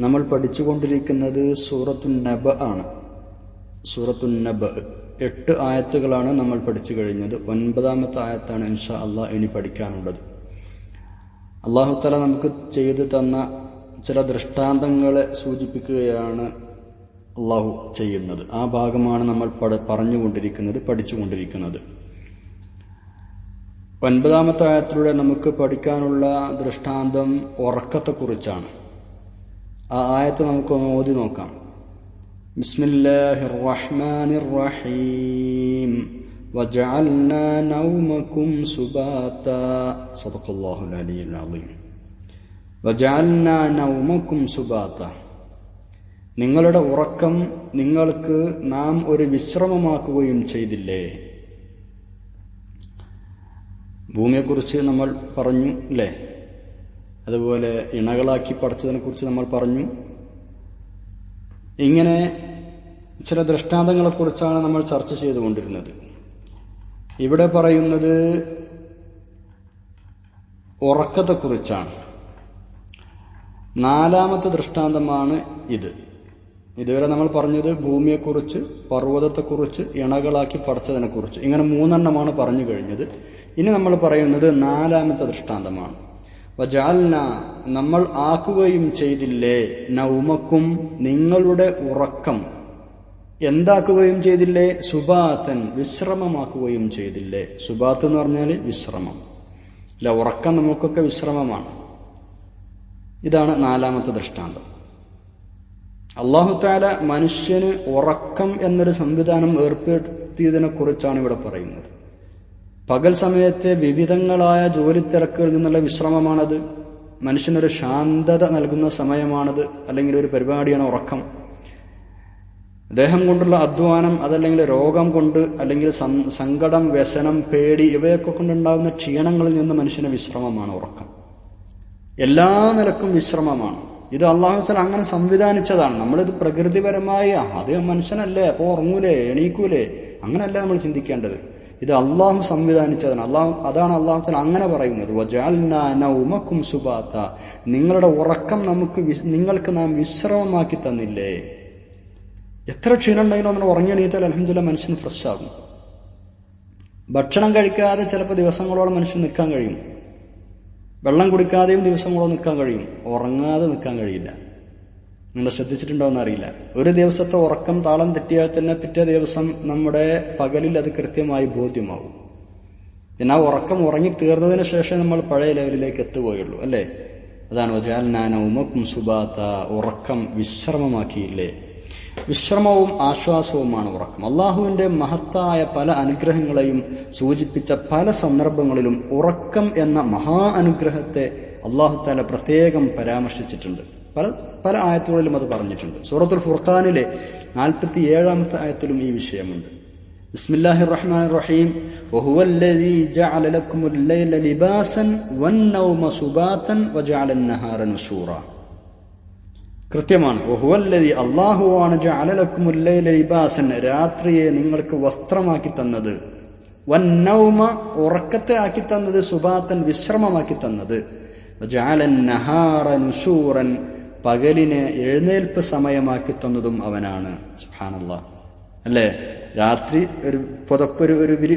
നമ്മൾ പഠിച്ചുകൊണ്ടിരിക്കുന്നത് സൂറത്തു നബ ആണ്. സൂറത്തു നബ. എട്ട് ആയത്തുകളാണ് നമ്മൾ പഠിച്ചു കഴിഞ്ഞത്. ഒൻപതാമത്തെ ആയത്താണ് ഇൻഷാ അള്ളാഹ് ഇനി പഠിക്കാനുള്ളത്. അള്ളാഹുത്തല നമുക്ക് ചെയ്തു തന്ന ചില ദൃഷ്ടാന്തങ്ങളെ സൂചിപ്പിക്കുകയാണ് അള്ളാഹു ചെയ്യുന്നത്. ആ ഭാഗമാണ് നമ്മൾ പറഞ്ഞുകൊണ്ടിരിക്കുന്നത് പഠിച്ചുകൊണ്ടിരിക്കുന്നത്. ഒൻപതാമത്തെ ആയത്തിലൂടെ നമുക്ക് പഠിക്കാനുള്ള ദൃഷ്ടാന്തം ഉറക്കത്തെക്കുറിച്ചാണ്. ആ ആയത്ത് നമുക്കൊന്ന് ഓതി നോക്കാം ബിസ്മില്ലാഹിർ റഹ്മാനിർ റഹീം وجعلنا نومكم سباتا صدق الله العلي العظيم وجعلنا نومكم سباتا നിങ്ങളുടെ ഉറക്കം നിങ്ങൾക്ക് നാം ഒരു വിശ്രമമാക്കുകയും ചെയ്തില്ലേ ഭൂമിയെക്കുറിച്ച് നമ്മൾ പറഞ്ഞു അല്ലേ അതുപോലെ ഇണകളാക്കി പഠിച്ചതിനെക്കുറിച്ച് നമ്മൾ പറഞ്ഞു. ഇങ്ങനെ ചില ദൃഷ്ടാന്തങ്ങളെക്കുറിച്ചാണ് നമ്മൾ ചർച്ച ചെയ്തുകൊണ്ടിരുന്നത്. ഇവിടെ പറയുന്നത് ഉറക്കത്തെക്കുറിച്ചാണ് നാലാമത്തെ ദൃഷ്ടാന്തമാണ് ഇത്. ഇതുവരെ നമ്മൾ പറഞ്ഞത് ഭൂമിയെക്കുറിച്ച് പർവതത്തെക്കുറിച്ച് ഇണകളാക്കി പഠിച്ചതിനെക്കുറിച്ച് ഇങ്ങനെ മൂന്നെണ്ണമാണ് പറഞ്ഞു കഴിഞ്ഞത്. ഇനി നമ്മൾ പറയുന്നത് നാലാമത്തെ ദൃഷ്ടാന്തമാണ്. വജാൽന നമ്മൾ ആക്കുകയും ചെയ്തില്ലേ? നൗമക്കും നിങ്ങളുടെ ഉറക്കം. എന്താക്കുകയും ചെയ്തില്ലേ? സുബാത്തൻ വിശ്രമമാക്കുകയും ചെയ്തില്ലേ? സുബാത്ത് എന്ന് പറഞ്ഞാൽ വിശ്രമം. അല്ല ഉറക്കം നമുക്കൊക്കെ വിശ്രമമാണ്. ഇതാണ് നാലാമത്തെ ദൃഷ്ടാന്തം. അള്ളാഹുത്താല മനുഷ്യന് ഉറക്കം എന്നൊരു സംവിധാനം ഏർപ്പെടുത്തിയതിനെ കുറിച്ചാണ് ഇവിടെ പറയുന്നത്. പകൽ സമയത്തെ വിവിധങ്ങളായ ജോലി തിരക്കുകളിൽ നിന്നുള്ള വിശ്രമമാണത്. മനുഷ്യനൊരു ശാന്തത നൽകുന്ന സമയമാണത്. അല്ലെങ്കിൽ ഒരു പരിപാടിയാണ് ഉറക്കം. ദേഹം കൊണ്ടുള്ള അധ്വാനം അതല്ലെങ്കിൽ രോഗം കൊണ്ട് അല്ലെങ്കിൽ സങ്കടം വ്യസനം പേടി ഇവയൊക്കെ കൊണ്ടുണ്ടാകുന്ന ക്ഷീണങ്ങളിൽ നിന്ന് മനുഷ്യന് വിശ്രമമാണ് ഉറക്കം. എല്ലാ നിലക്കും വിശ്രമമാണ്. ഇത് അള്ളാഹുത്തല അങ്ങനെ സംവിധാനിച്ചതാണ്. നമ്മളിത് പ്രകൃതിപരമായ അത് മനുഷ്യനല്ലേ അപ്പോൾ ഉറങ്ങൂലേ എണീക്കൂലേ അങ്ങനെയല്ല നമ്മൾ ചിന്തിക്കേണ്ടത്. ഇത് അള്ളാഹു സംവിധാനിച്ചതാണ്. അള്ളാഹു അതാണ് അള്ളാഹുത്തല അങ്ങനെ പറയുന്നത്. വജാൽനാ നൗമക്കും സുബാത്ത. നിങ്ങളുടെ ഉറക്കം നമുക്ക് നിങ്ങൾക്ക് നാം വിശ്രമമാക്കി തന്നില്ലേ? എത്ര ക്ഷീണം ഉണ്ടെങ്കിലും നമ്മൾ ഉറങ്ങിയെണീറ്റാൽ അലഹമില്ല മനുഷ്യൻ ഫ്രഷ് ആകും. ഭക്ഷണം കഴിക്കാതെ ചിലപ്പോൾ ദിവസങ്ങളോളം മനുഷ്യൻ നിൽക്കാൻ കഴിയും. വെള്ളം കുടിക്കാതെയും ദിവസങ്ങളോളം നിൽക്കാൻ കഴിയും. ഉറങ്ങാതെ നിൽക്കാൻ കഴിയില്ല. നിങ്ങൾ ശ്രദ്ധിച്ചിട്ടുണ്ടോയെന്ന് അറിയില്ല. ഒരു ദിവസത്തെ ഉറക്കം താളം തെറ്റിയാൽ തന്നെ പിറ്റേ ദിവസം നമ്മുടെ പകലിൽ അത് കൃത്യമായി ബോധ്യമാവും പിന്നെ ആ ഉറക്കം ഉറങ്ങി തീർന്നതിന് ശേഷം നമ്മൾ പഴയ ലെവലിലേക്ക് എത്തുകയുള്ളൂ അല്ലേ? അതാണ് വജാൽനാനൗമക്കും സുബാത്ത ഉറക്കം വിശ്രമമാക്കിയില്ലേ? വിശ്രമവും ആശ്വാസവുമാണ് ഉറക്കം. അള്ളാഹുവിന്റെ മഹത്തായ പല അനുഗ്രഹങ്ങളെയും സൂചിപ്പിച്ച പല സന്ദർഭങ്ങളിലും ഉറക്കം എന്ന മഹാ അനുഗ്രഹത്തെ അള്ളാഹു താല പ്രത്യേകം പരാമർശിച്ചിട്ടുണ്ട്. പല പല ആയത്തുകളിലും അത് പറഞ്ഞിട്ടുണ്ട്. സൂറത്തുൽ ഫുർഖാനിലെ നാൽപ്പത്തി ഏഴാമത്തെ ആയത്തിലും ഈ വിഷയമുണ്ട്. ബിസ്മില്ലാഹിർ റഹ്മാനിർ റഹീം ജഅല ലിബാസൻ വന്നൗമ സുബാതൻ നുസൂറ. കൃത്യമാണ്. ജഅല ലിബാസൻ രാത്രിയെ നിങ്ങൾക്ക് വസ്ത്രമാക്കി തന്നത്. വന്നൗമ ഉറക്കത്തെ ആക്കി തന്നത് സുബാത്തൻ വിശ്രമമാക്കി തന്നത്. പകലിനെ എഴുന്നേൽപ്പ് സമയമാക്കി തന്നതും അവനാണ്. സുബ്ഹാനല്ലാഹ് അല്ലേ? രാത്രി ഒരു പുതപ്പൊരു ഒരു വിരി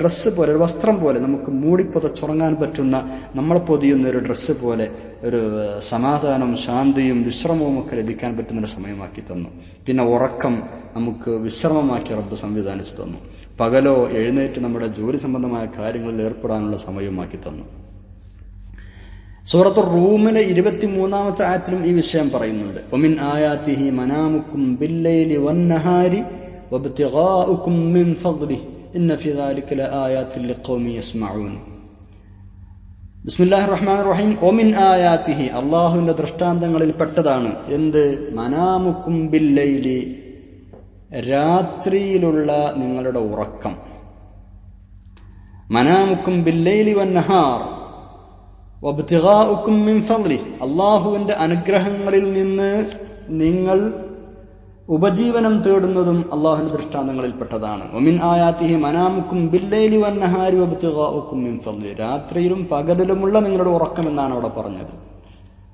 ഡ്രസ്സ് പോലെ ഒരു വസ്ത്രം പോലെ നമുക്ക് മൂടി പുതച്ചുറങ്ങാൻ പറ്റുന്ന നമ്മൾ പൊതിയുന്ന ഒരു ഡ്രസ്സ് പോലെ ഒരു സമാധാനവും ശാന്തിയും വിശ്രമവും ഒക്കെ ലഭിക്കാൻ പറ്റുന്ന ഒരു സമയമാക്കി തന്നു. പിന്നെ ഉറക്കം നമുക്ക് വിശ്രമമാക്കി റബ്ബ് സംവിധാനിച്ചു തന്നു. പകലോ എഴുന്നേറ്റ് നമ്മുടെ ജോലി സംബന്ധമായ കാര്യങ്ങളിൽ ഏർപ്പെടാനുള്ള സമയമാക്കി തന്നു. സൂറത്ത് റൂമിലെ ഇരുപത്തിമൂന്നാമത്തെ ആറ്റിലും ഈ വിഷയം പറയുന്നുണ്ട്. ഒമിൻ ആയാത്തിഹി മനാമുക്കും ബില്ലൈലി വന്നഹാരി അള്ളാഹുവിന്റെ ദൃഷ്ടാന്തങ്ങളിൽ പെട്ടതാണ്. എന്ത്? മനാമുക്കും ബില്ലൈലി രാത്രിയിലുള്ള നിങ്ങളുടെ ഉറക്കം. മനാമുക്കും ബില്ലൈലി വന്നഹാർ മിൻ അനുഗ്രഹങ്ങളിൽ നിന്ന് നിങ്ങൾ ഉപജീവനം തേടുന്നതും അള്ളാഹുവിന്റെ ദൃഷ്ടാന്തങ്ങളിൽപ്പെട്ടതാണ്. ഒമിൻ ആയാത്തിഹി മനാമുക്കും ബില്ലൈലി വന്നഹാരി വബ്തിഗാഉക്കും മിൻ രാത്രിയിലും പകലിലുമുള്ള നിങ്ങളുടെ ഉറക്കം എന്നാണ് അവിടെ പറഞ്ഞത്.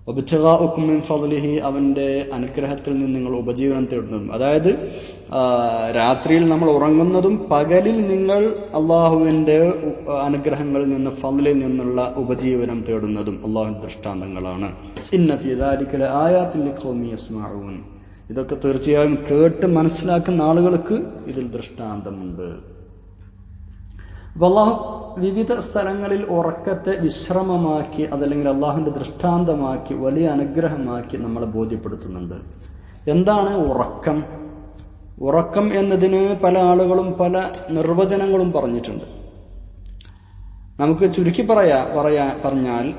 വബ്തിഗാഉക്കും മിൻ ഫദ്ലിഹി അവന്റെ അനുഗ്രഹത്തിൽ നിന്ന് നിങ്ങൾ ഉപജീവനം തേടുന്നതും. അതായത് രാത്രിയിൽ നമ്മൾ ഉറങ്ങുന്നതും പകലിൽ നിങ്ങൾ അള്ളാഹുവിന്റെ അനുഗ്രഹങ്ങളിൽ നിന്ന് ഫലിൽ നിന്നുള്ള ഉപജീവനം തേടുന്നതും അള്ളാഹു ദൃഷ്ടാന്തങ്ങളാണ്. ഇന്ന ഫിദാലിക്കല ആയാത്തിൽ ഖൗമി യസ്മഊൻ. ഇതൊക്കെ തീർച്ചയായും കേട്ട് മനസ്സിലാക്കുന്ന ആളുകൾക്ക് ഇതിൽ ദൃഷ്ടാന്തമുണ്ട്. അപ്പോൾ അള്ളാഹു വിവിധ സ്ഥലങ്ങളിൽ ഉറക്കത്തെ വിശ്രമമാക്കി അതല്ലെങ്കിൽ അള്ളാഹുവിന്റെ ദൃഷ്ടാന്തമാക്കി വലിയ അനുഗ്രഹമാക്കി നമ്മളെ ബോധ്യപ്പെടുത്തുന്നുണ്ട്. എന്താണ് ഉറക്കം? ഉറക്കം എന്നതിന് പല ആളുകളും പല നിർവചനങ്ങളും പറഞ്ഞിട്ടുണ്ട്. നമുക്ക് ചുരുക്കി പറയാ പറയാ പറഞ്ഞാൽ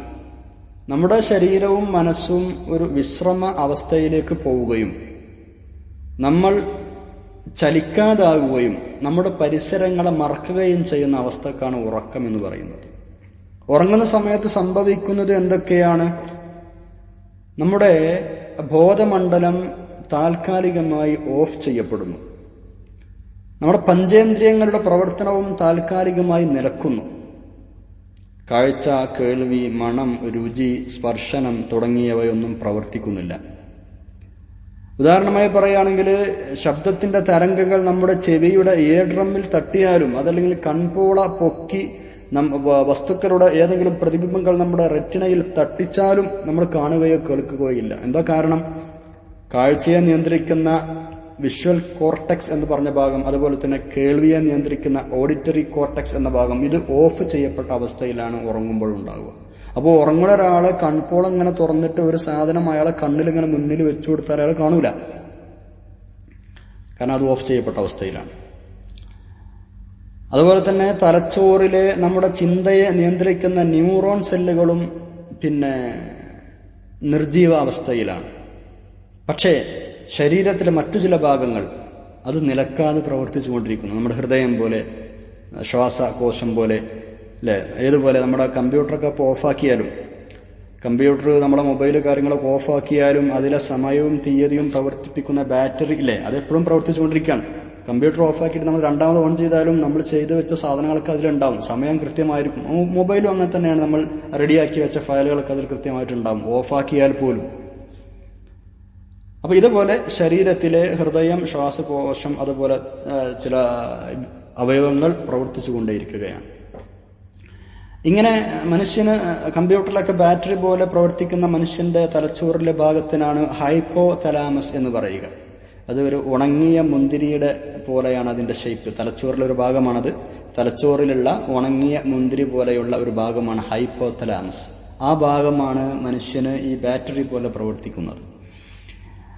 നമ്മുടെ ശരീരവും മനസ്സും ഒരു വിശ്രമ അവസ്ഥയിലേക്ക് പോവുകയും നമ്മൾ ചലിക്കാതാകുകയും നമ്മുടെ പരിസരങ്ങളെ മറക്കുകയും ചെയ്യുന്ന അവസ്ഥക്കാണ് ഉറക്കം എന്ന് പറയുന്നത്. ഉറങ്ങുന്ന സമയത്ത് സംഭവിക്കുന്നത് എന്തൊക്കെയാണ്? നമ്മുടെ ബോധമണ്ഡലം താൽക്കാലികമായി ഓഫ് ചെയ്യപ്പെടുന്നു. നമ്മുടെ പഞ്ചേന്ദ്രിയങ്ങളുടെ പ്രവർത്തനവും താൽക്കാലികമായി നിലക്കുന്നു. കാഴ്ച കേൾവി മണം രുചി സ്പർശനം തുടങ്ങിയവയൊന്നും പ്രവർത്തിക്കുന്നില്ല. ഉദാഹരണമായി പറയുകയാണെങ്കിൽ ശബ്ദത്തിന്റെ തരംഗങ്ങൾ നമ്മുടെ ചെവിയുടെ ഇയർ ഡ്രമ്മിൽ തട്ടിയാലും അതല്ലെങ്കിൽ കൺപോള പൊക്കി വസ്തുക്കളുടെ ഏതെങ്കിലും പ്രതിബിംബങ്ങൾ നമ്മുടെ റെറ്റിനയിൽ തട്ടിച്ചാലും നമ്മൾ കാണുകയോ കേൾക്കുകയോ ഇല്ല. എന്താ കാരണം? കാഴ്ചയെ നിയന്ത്രിക്കുന്ന വിഷ്വൽ കോർട്ടക്സ് എന്ന് പറഞ്ഞ ഭാഗം അതുപോലെ തന്നെ കേൾവിയെ നിയന്ത്രിക്കുന്ന ഓഡിറ്ററി കോർട്ടക്സ് എന്ന ഭാഗം ഇത് ഓഫ് ചെയ്യപ്പെട്ട അവസ്ഥയിലാണ് ഉറങ്ങുമ്പോൾ ഉണ്ടാവുക. അപ്പോൾ ഉറങ്ങുന്ന ഒരാളെ കൺപോളം ഇങ്ങനെ തുറന്നിട്ട് ഒരു സാധനം അയാളെ കണ്ണിൽ ഇങ്ങനെ മുന്നിൽ വെച്ചു കൊടുത്താൽ അയാൾ കാണൂല. കാരണം അത് ഓഫ് ചെയ്യപ്പെട്ട അവസ്ഥയിലാണ്. അതുപോലെ തന്നെ തലച്ചോറിലെ നമ്മുടെ ചിന്തയെ നിയന്ത്രിക്കുന്ന ന്യൂറോൺ സെല്ലുകളും പിന്നെ നിർജീവ അവസ്ഥയിലാണ്. പക്ഷേ ശരീരത്തിലെ മറ്റു ചില ഭാഗങ്ങൾ അത് നിലക്കാതെ പ്രവർത്തിച്ചു കൊണ്ടിരിക്കുന്നു. നമ്മുടെ ഹൃദയം പോലെ ശ്വാസകോശം പോലെ അല്ലേ? ഏതുപോലെ നമ്മുടെ കമ്പ്യൂട്ടറൊക്കെ ഇപ്പോൾ ഓഫാക്കിയാലും കമ്പ്യൂട്ടർ നമ്മുടെ മൊബൈൽ കാര്യങ്ങളൊക്കെ ഓഫാക്കിയാലും അതിലെ സമയവും തീയതിയും പ്രവർത്തിപ്പിക്കുന്ന ബാറ്ററി ഇല്ലേ? അതെപ്പോഴും പ്രവർത്തിച്ചുകൊണ്ടിരിക്കുകയാണ് കമ്പ്യൂട്ടർ ഓഫാക്കിയിട്ട് നമ്മൾ രണ്ടാമത് ഓൺ ചെയ്താലും നമ്മൾ ചെയ്തു വെച്ച സാധനങ്ങളൊക്കെ അതിലുണ്ടാവും. സമയം കൃത്യമായിരിക്കും. മൊബൈലും അങ്ങനെ തന്നെയാണ്. നമ്മൾ റെഡിയാക്കി വെച്ച ഫയലുകളൊക്കെ അതിൽ കൃത്യമായിട്ടുണ്ടാവും. ഓഫാക്കിയാൽ പോലും. അപ്പൊ ഇതുപോലെ ശരീരത്തിലെ ഹൃദയം ശ്വാസകോശം അതുപോലെ ചില അവയവങ്ങൾ പ്രവർത്തിച്ചു കൊണ്ടേയിരിക്കുകയാണ്. ഇങ്ങനെ മനുഷ്യന് കമ്പ്യൂട്ടറിലൊക്കെ ബാറ്ററി പോലെ പ്രവർത്തിക്കുന്ന മനുഷ്യന്റെ തലച്ചോറിലെ ഭാഗത്തിനാണ് ഹൈപ്പോ തലാമസ് എന്ന് പറയുക. അത് ഒരു ഉണങ്ങിയ മുന്തിരിയുടെ പോലെയാണ് അതിന്റെ ഷേപ്പ് തലച്ചോറിലെ ഒരു ഭാഗമാണത്. തലച്ചോറിലുള്ള ഉണങ്ങിയ മുന്തിരി പോലെയുള്ള ഒരു ഭാഗമാണ് ഹൈപ്പോ തലാമസ് ആ ഭാഗമാണ് മനുഷ്യന് ഈ ബാറ്ററി പോലെ പ്രവർത്തിക്കുന്നത്.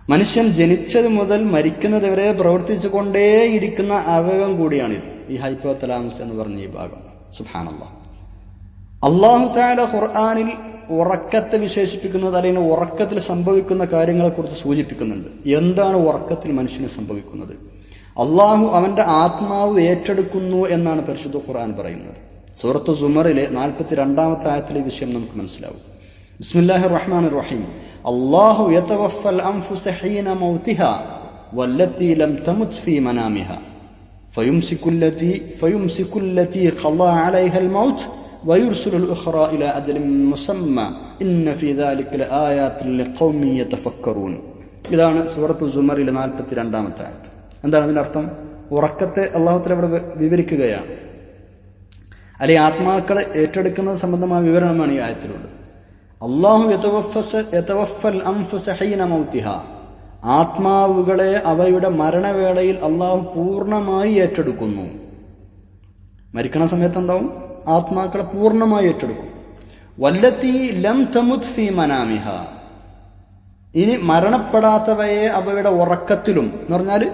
മനുഷ്യൻ ജനിച്ചത് മുതൽ മരിക്കുന്നത് വരെ പ്രവർത്തിച്ചു കൊണ്ടേയിരിക്കുന്ന അവയവം കൂടിയാണിത്. ഈ ഹൈപ്പോ തലാമസ് എന്ന് പറഞ്ഞ ഈ ഭാഗം. സുഹാനല്ല അള്ളാഹു താല ഖുർആാനിൽ ഉറക്കത്തെ വിശേഷിപ്പിക്കുന്നത് അല്ലെങ്കിൽ ഉറക്കത്തിൽ സംഭവിക്കുന്ന കാര്യങ്ങളെക്കുറിച്ച് സൂചിപ്പിക്കുന്നുണ്ട്. എന്താണ് ഉറക്കത്തിൽ മനുഷ്യന് സംഭവിക്കുന്നത്? അള്ളാഹു അവന്റെ ആത്മാവ് ഏറ്റെടുക്കുന്നു എന്നാണ് പരിശുദ്ധ ഖുർആൻ പറയുന്നത്. സൂറത്ത് സുമറിലെ നാൽപ്പത്തി രണ്ടാമത്തെ ആയത്തിലെ വിഷയം നമുക്ക് മനസ്സിലാവും. ബിസ്മില്ലാഹിർ റഹ്മാനിർ റഹീം അള്ളാഹു യതവഫൽ അൻഫുസ ഹീന മൗതിഹാ വല്ലത്തി ലം തമുത് ഫീ മനാമിഹാ فيمسك التي فيمسك التي قضى عليها الموت ويرسل الأخرى إلى أجل مسمى إن في ذلك لآيات لقوم يتفكرون ഇതാണ് സൂറത്ത് സുമറിലെ നാൽപ്പത്തി രണ്ടാമത്തെ ആയത്ത് എന്താണ് അതിന്റെ അർത്ഥം ഉറക്കത്തെ അള്ളാഹുത്തല ഇവിടെ വി- വിവരിക്കുകയാണ് അല്ലെങ്കിൽ ആത്മാക്കളെ ഏറ്റെടുക്കുന്നത് സംബന്ധമായ വിവരണമാണ് ഈ ആയത്തിലുള്ളത് അള്ളാഹു. ആത്മാവുകളെ അവയുടെ മരണവേളയിൽ അള്ളാഹു പൂർണമായി ഏറ്റെടുക്കുന്നു. മരിക്കണ സമയത്ത് എന്താവും ആത്മാക്കളെ പൂർണമായി ഏറ്റെടുക്കും. വല്ലത്തി ലം തമുത് ഫി മനാമിഹ. ഇനി മരണപ്പെടാത്തവയെ അവയുടെ ഉറക്കത്തിലും എന്ന് പറഞ്ഞാൽ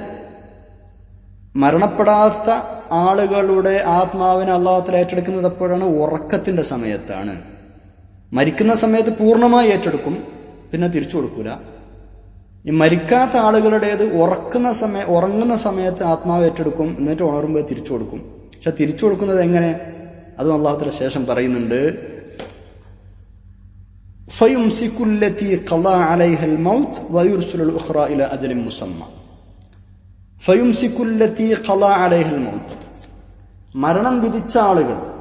മരണപ്പെടാത്ത ആളുകളുടെ ആത്മാവിനെ അള്ളാഹത്തിൽ ഏറ്റെടുക്കുന്നത് എപ്പോഴാണ്? ഉറക്കത്തിന്റെ സമയത്താണ്. മരിക്കുന്ന സമയത്ത് പൂർണമായി ഏറ്റെടുക്കും പിന്നെ തിരിച്ചു കൊടുക്കൂല. ഈ മരിക്കാത്ത ആളുകളുടേത് ഉറക്കുന്ന സമയ ഉറങ്ങുന്ന സമയത്ത് ആത്മാവ് ഏറ്റെടുക്കും എന്നിട്ട് ഉണരുമ്പോൾ തിരിച്ചു കൊടുക്കും. പക്ഷെ തിരിച്ചു കൊടുക്കുന്നത് എങ്ങനെ? അതും അള്ളാഹുത്തല ശേഷം പറയുന്നുണ്ട്. മരണം വിധിച്ച ആളുകൾ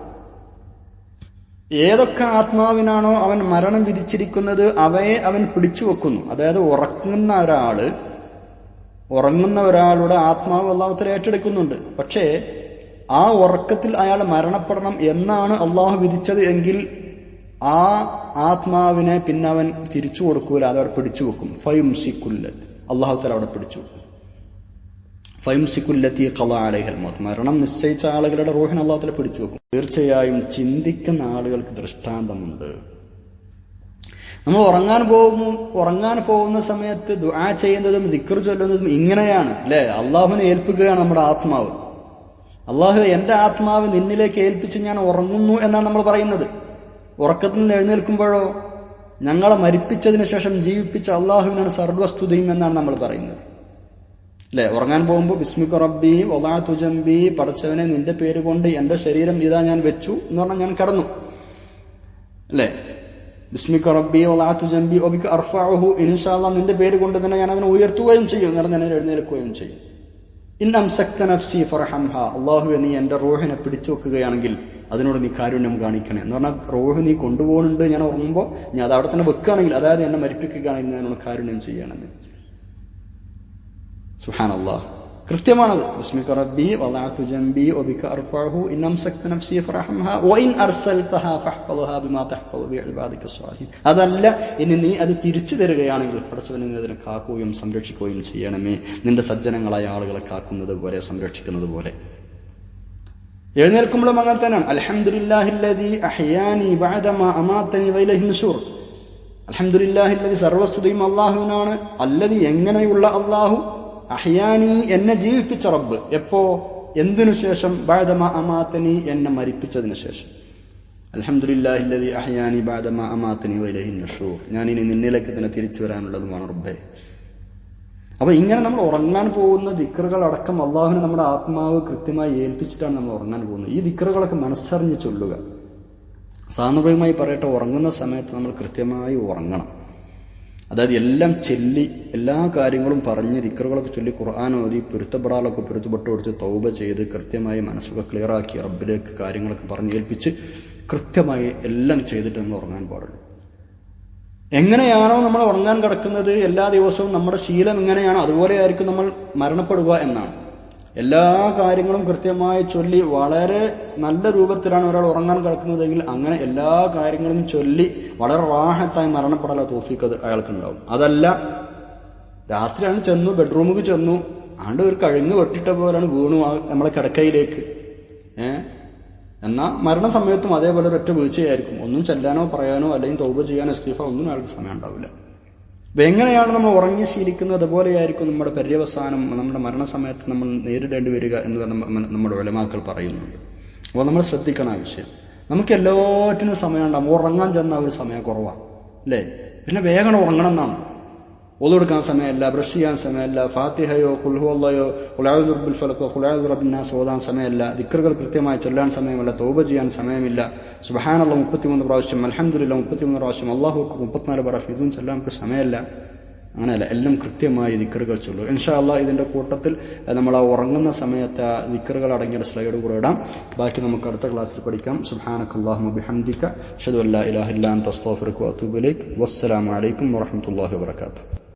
ഏതൊക്കെ ആത്മാവിനാണോ അവൻ മരണം വിധിച്ചിരിക്കുന്നത് അവയെ അവൻ പിടിച്ചു വെക്കുന്നു. അതായത് ഉറങ്ങുന്ന ഒരാൾ ഉറങ്ങുന്ന ഒരാളുടെ ആത്മാവ് അള്ളാഹുത്തിൽ ഏറ്റെടുക്കുന്നുണ്ട്. പക്ഷേ ആ ഉറക്കത്തിൽ അയാൾ മരണപ്പെടണം എന്നാണ് അള്ളാഹു വിധിച്ചത് എങ്കിൽ ആ ആത്മാവിനെ പിന്നെ അവൻ തിരിച്ചു കൊടുക്കൂല. അത് അവിടെ പിടിച്ചു വെക്കും. ഫയുംസിക്കുല്ലത്ത് അള്ളാഹുത്തല അവിടെ പിടിച്ചു വെക്കും. ഫയുംസിക്കുല്ലത്തി കല അലൈഹൽ മരണം നിശ്ചയിച്ച ആളുകളുടെ റോഹിൻ അള്ളാഹത്തിലെ പിടിച്ചു വെക്കും. തീർച്ചയായും ചിന്തിക്കുന്ന ആളുകൾക്ക് ദൃഷ്ടാന്തമുണ്ട്. നമ്മൾ ഉറങ്ങാൻ പോകും ഉറങ്ങാൻ പോകുന്ന സമയത്ത് ദുആ ചെയ്യുന്നതും ദിക്കർ ചൊല്ലുന്നതും ഇങ്ങനെയാണ്. അല്ലേ അള്ളാഹുവിനെ ഏൽപ്പിക്കുകയാണ് നമ്മുടെ ആത്മാവ്. അള്ളാഹു എന്റെ ആത്മാവ് നിന്നിലേക്ക് ഏൽപ്പിച്ച് ഞാൻ ഉറങ്ങുന്നു എന്നാണ് നമ്മൾ പറയുന്നത്. ഉറക്കത്തിൽ നിന്ന് എഴുന്നേൽക്കുമ്പോഴോ ഞങ്ങളെ മരിപ്പിച്ചതിന് ശേഷം ജീവിപ്പിച്ച അള്ളാഹുവിനാണ് സർവസ്തുതിയും എന്നാണ് നമ്മൾ പറയുന്നത്. അല്ലെ ഉറങ്ങാൻ പോകുമ്പോൾ ബിസ്മിക റബ്ബി ഒതാ തുജംബി പടച്ചവനെ നിന്റെ പേര് കൊണ്ട് എന്റെ ശരീരം ഇതാ ഞാൻ വെച്ചു എന്ന് പറഞ്ഞാൽ ഞാൻ കിടന്നു. അല്ലേ ബിസ്മിക റബ്ബി ഒതാ തുജംബി ഒബിക്ക് അർഫാഹു ഇൻഷാല്ല നിന്റെ പേര് കൊണ്ട് തന്നെ ഞാൻ അതിനെ ഉയർത്തുകയും ചെയ്യും എന്ന് പറഞ്ഞാൽ എഴുന്നേൽക്കുകയും ചെയ്യും. ഇൻ അംസക്ത നഫ്സി ഫർഹംഹ അള്ളാഹു നീ എന്റെ റോഹിനെ പിടിച്ചു വെക്കുകയാണെങ്കിൽ അതിനോട് നീ കാരുണ്യം കാണിക്കണേ എന്ന് പറഞ്ഞാൽ റോഹ് നീ കൊണ്ടുപോകുന്നുണ്ട് ഞാൻ ഉറങ്ങുമ്പോൾ ഞാൻ അത് അവിടെ തന്നെ വെക്കുകയാണെങ്കിൽ അതായത് എന്നെ മരിപ്പിക്കുകയാണെങ്കിൽ ഞാനോട് കാരുണ്യം ചെയ്യണമെന്ന്. അള്ളാഹ് കൃത്യമാണത്. വബിക ഇൻ ബിമാ അതല്ല ഇനി നീ അത് തിരിച്ചു തരികയാണെങ്കിൽ പടച്ചവനെ നീ അതിനെ കാക്കുകയും സംരക്ഷിക്കുകയും ചെയ്യണമേ. നിന്റെ സജ്ജനങ്ങളായ ആളുകളെ കാക്കുന്നത് പോലെ സംരക്ഷിക്കുന്നത് പോലെ. എഴുന്നേൽക്കുമ്പോഴും അങ്ങനെ തന്നെയാണ്. അൽഹംദുലില്ലാഹില്ലദി അഹ്യാനി ബഅദമാ അൽഹംദുലില്ലാഹില്ലദി സർവസ്തുതിയും അല്ലാഹുവിനാണ് അല്ലതി എങ്ങനെയുള്ള അല്ലാഹു അഹ്യാനി എന്നെ ജീവിപ്പിച്ച റബ്ബ്. എപ്പോ? എന്തിനു ശേഷം? ബഅദമാ അമാത്തനി എന്നെ മരിപ്പിച്ചതിനു ശേഷം. അലഹമുല്ലാഹില്ലതി അഹ്യാനി ബഅദമാ അമാത്തനി വൈലഹി നഷൂർ. ഞാൻ നിന്നിലേക്ക് തന്നെ തിരിച്ചു വരാനുള്ളതുമാണ് റബ്ബേ. അപ്പൊ ഇങ്ങനെ നമ്മൾ ഉറങ്ങാൻ പോകുന്ന ദിക്കറുകൾ അടക്കം അള്ളാഹുവിനെ നമ്മുടെ ആത്മാവ് കൃത്യമായി ഏൽപ്പിച്ചിട്ടാണ് നമ്മൾ ഉറങ്ങാൻ പോകുന്നത്. ഈ ദിക്കറുകളൊക്കെ മനസ്സറിഞ്ഞ് ചൊല്ലുക. സാന്ദർഭികമായി പറയട്ടെ ഉറങ്ങുന്ന സമയത്ത് നമ്മൾ കൃത്യമായി ഉറങ്ങണം. അതായത് എല്ലാം ചൊല്ലി എല്ലാ കാര്യങ്ങളും പറഞ്ഞ് ദിക്കറുകളൊക്കെ ചൊല്ലി ഖുർആൻ ഓതി പൊരുത്തപ്പെടാനൊക്കെ പൊരുത്തപ്പെട്ട് കൊടുത്ത് തൗബ ചെയ്ത് കൃത്യമായി മനസ്സൊക്കെ ക്ലിയറാക്കി റബ്ബിലേക്ക് കാര്യങ്ങളൊക്കെ പറഞ്ഞ് ഏൽപ്പിച്ച് കൃത്യമായി എല്ലാം ചെയ്തിട്ട് നമ്മൾ ഉറങ്ങാൻ പാടുള്ളൂ. എങ്ങനെയാണോ നമ്മൾ ഉറങ്ങാൻ കിടക്കുന്നത് എല്ലാ ദിവസവും നമ്മുടെ ശീലം എങ്ങനെയാണോ അതുപോലെ ആയിരിക്കും നമ്മൾ മരണപ്പെടുക എന്നാണ്. എല്ലാ കാര്യങ്ങളും കൃത്യമായി ചൊല്ലി വളരെ നല്ല രൂപത്തിലാണ് ഒരാൾ ഉറങ്ങാൻ കിടക്കുന്നതെങ്കിൽ അങ്ങനെ എല്ലാ കാര്യങ്ങളും ചൊല്ലി വളരെ റാഹത്തായി മരണപ്പെടാനുള്ള തോഫിക്ക് അത് അയാൾക്കുണ്ടാവും. അതല്ല രാത്രിയാണ് ചെന്നു ബെഡ്റൂമിൽ ചെന്നു ആണ്ട് ഒരു കഴുങ്ങ് വെട്ടിട്ട പോലെയാണ് വീണു നമ്മളെ കിടക്കയിലേക്ക്. ഏ? എന്നാൽ മരണസമയത്തും അതേപോലെ ഒരൊറ്റ വീഴ്ചയായിരിക്കും. ഒന്നും ചെല്ലാനോ പറയാനോ അല്ലെങ്കിൽ തൗബ ചെയ്യാനോ ഇസ്തീഫ ഒന്നും അയാൾക്ക് സമയം ഉണ്ടാവില്ല എങ്ങനെയാണ് നമ്മൾ ഉറങ്ങി ശീലിക്കുന്നത്? അതുപോലെയായിരിക്കും നമ്മുടെ പര്യവസാനം നമ്മുടെ മരണസമയത്ത് നമ്മൾ നേരിടേണ്ടി വരിക എന്ന് നമ്മുടെ വിലമാക്കൾ പറയുന്നുണ്ട്. അപ്പോൾ നമ്മൾ ശ്രദ്ധിക്കണം ആ വിഷയം. നമുക്ക് എല്ലാറ്റിനും സമയം ഉണ്ടാകും ഉറങ്ങാൻ ചെന്ന ഒരു സമയം കുറവാണ് അല്ലേ? പിന്നെ വേഗം ഉറങ്ങണം എന്നാണ്. ഒതുകൊടുക്കാൻ സമയമല്ല ബ്രഷ് ചെയ്യാൻ സമയമല്ല ഫാത്തിഹയോ കുൽഹുവല്ലയോ കുലാദുർബുൽ ഫലക്കോ കുലാദുറബിന്നാസ് ഓതാൻ സമയമല്ല ദിക്കറുകൾ കൃത്യമായി ചൊല്ലാൻ സമയമല്ല തോപ ചെയ്യാൻ സമയമില്ല. സുബഹാനുള്ള മുപ്പത്തിമൂന്ന് പ്രാവശ്യം അലഹമുല്ല മുപ്പത്തിമൂന്ന് പ്രാവശ്യം അള്ളാഹു മുപ്പത്തിനാല് പ്രാവശ്യം ഇതും ചൊല്ലാൻ നമുക്ക് സമയമല്ല അങ്ങനെയല്ല എല്ലാം കൃത്യമായി ദിക്കറുകൾ ചൊല്ലു. ഇൻഷാ ഇതിന്റെ ഇതിന്റെ കൂട്ടത്തിൽ നമ്മൾ ആ ഉറങ്ങുന്ന സമയത്ത് ആ ദിക്കറുകൾ അടങ്ങിയ സ്ലൈഡ് കൂടെ ഇടാം. ബാക്കി നമുക്ക് അടുത്ത ക്ലാസ്സിൽ പഠിക്കാം. സുബ്ഹാനക അല്ലാഹുമ്മ ബിഹംദിക അഷ്ഹദു അല്ലാ ഇലാഹ ഇല്ലാ അൻത അസ്തഗ്ഫിറുക